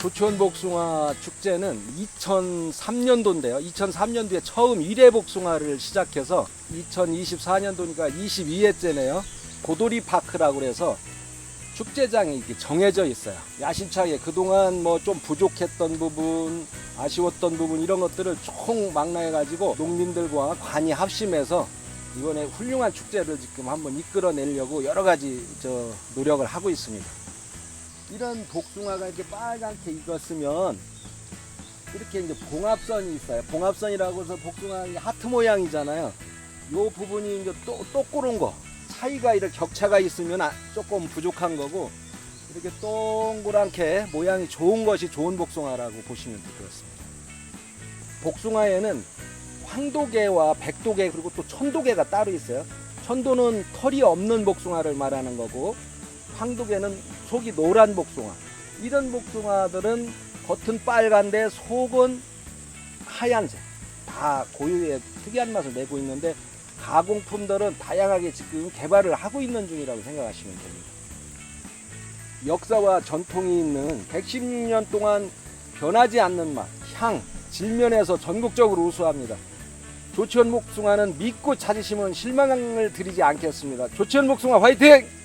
조치원 복숭아 축제는 2003년도인데요. 2003년도에 처음 1회 복숭아를 시작해서 2024년도니까 22회째네요. 고도리 파크라고 그래서 축제장이 이렇게 정해져 있어요. 야심차게 그동안 뭐 좀 부족했던 부분, 아쉬웠던 부분 이런 것들을 총 망라해 가지고 농민들과 관이 합심해서 이번에 훌륭한 축제를 지금 한번 이끌어내려고 여러 가지 저 노력을 하고 있습니다. 이런 복숭아가 이렇게 빨갛게 익었으면 이렇게 이제 봉합선이 있어요. 봉합선이라고 해서 복숭아 이 하트 모양이잖아요. 요 부분이 이제 또, 또꾸른 거. 차이가 이렇게 격차가 있으면 아- 조금 부족한 거고 이렇게 동그랗게 모양이 좋은 것이 좋은 복숭아라고 보시면 같습니다. 복숭아에는 황도개와 백도개 그리고 또 천도개가 따로 있어요. 천도는 털이 없는 복숭아를 말하는 거고 황도개는 속이 노란 복숭아. 이런 복숭아들은 겉은 빨간데 속은 하얀색. 다 고유의 특이한 맛을 내고 있는데 가공품들은 다양하게 지금 개발을 하고 있는 중이라고 생각하시면 됩니다. 역사와 전통이 있는 116년 동안 변하지 않는 맛, 향, 질면에서 전국적으로 우수합니다. 조치원 복숭아는 믿고 찾으시면 실망을 드리지 않겠습니다. 조치원 복숭아 화이팅!